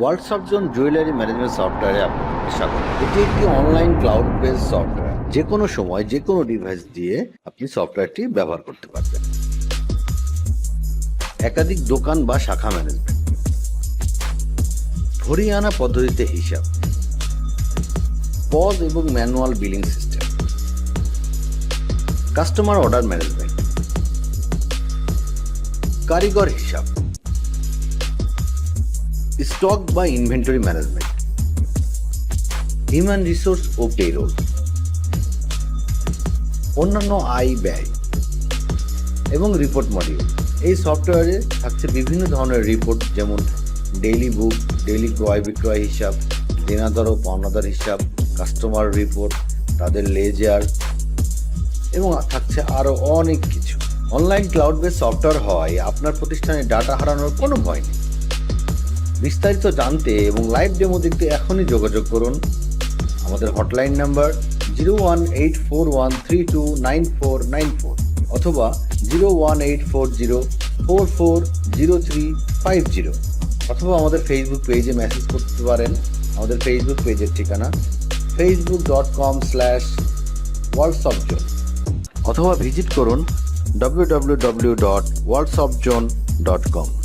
World সাবজন jewellery management সফটওয়্যারে আপনাকে স্বাগত। এটি একটি অনলাইন ক্লাউড বেস সফটওয়্যার যে কোনো সময় যে কোনো ডিভাইস দিয়ে আপনি সফটওয়্যারটি ব্যবহার করতে পারবেন। একাধিক দোকান বা শাখা ম্যানেজমেন্ট ধরিয়ে আনা পদ্ধতিতে হিসাব। পজ এবং manual billing system customer order management কারিগর হিসাব। স্টক বা ইনভেন্টরি ম্যানেজমেন্ট হিউম্যান রিসোর্স ও পেরোল অন্যান্য আয় ব্যয় এবং রিপোর্ট মডিউল এই সফটওয়্যারে থাকছে বিভিন্ন ধরনের রিপোর্ট যেমন ডেইলি বুক ডেইলি ক্রয় বিক্রয় হিসাব, দেনাদার ও পাওনাদার হিসাব কাস্টমার রিপোর্ট তাদের লেজার এবং থাকছে আরও অনেক কিছু। অনলাইন ক্লাউড বেস সফটওয়্যার হওয়ায় আপনার প্রতিষ্ঠানে ডাটা হারানোর কোনো ভয় নেই। বিস্তারিত জানতে এবং লাইভ ডেমো দেখতে এখনই যোগাযোগ করুন। আমাদের hotline number zero one eight four one three two nine four nine four অথবা zero one eight four zero four four zero three five zero অথবা আমাদের ফেসবুক পেজে মেসেজ করতে পারেন। আমাদের ফেসবুক পেজের ঠিকানা Facebook dot com slash worlds of zone অথবা ভিজিট করুন W W W dot worlds of zone dot com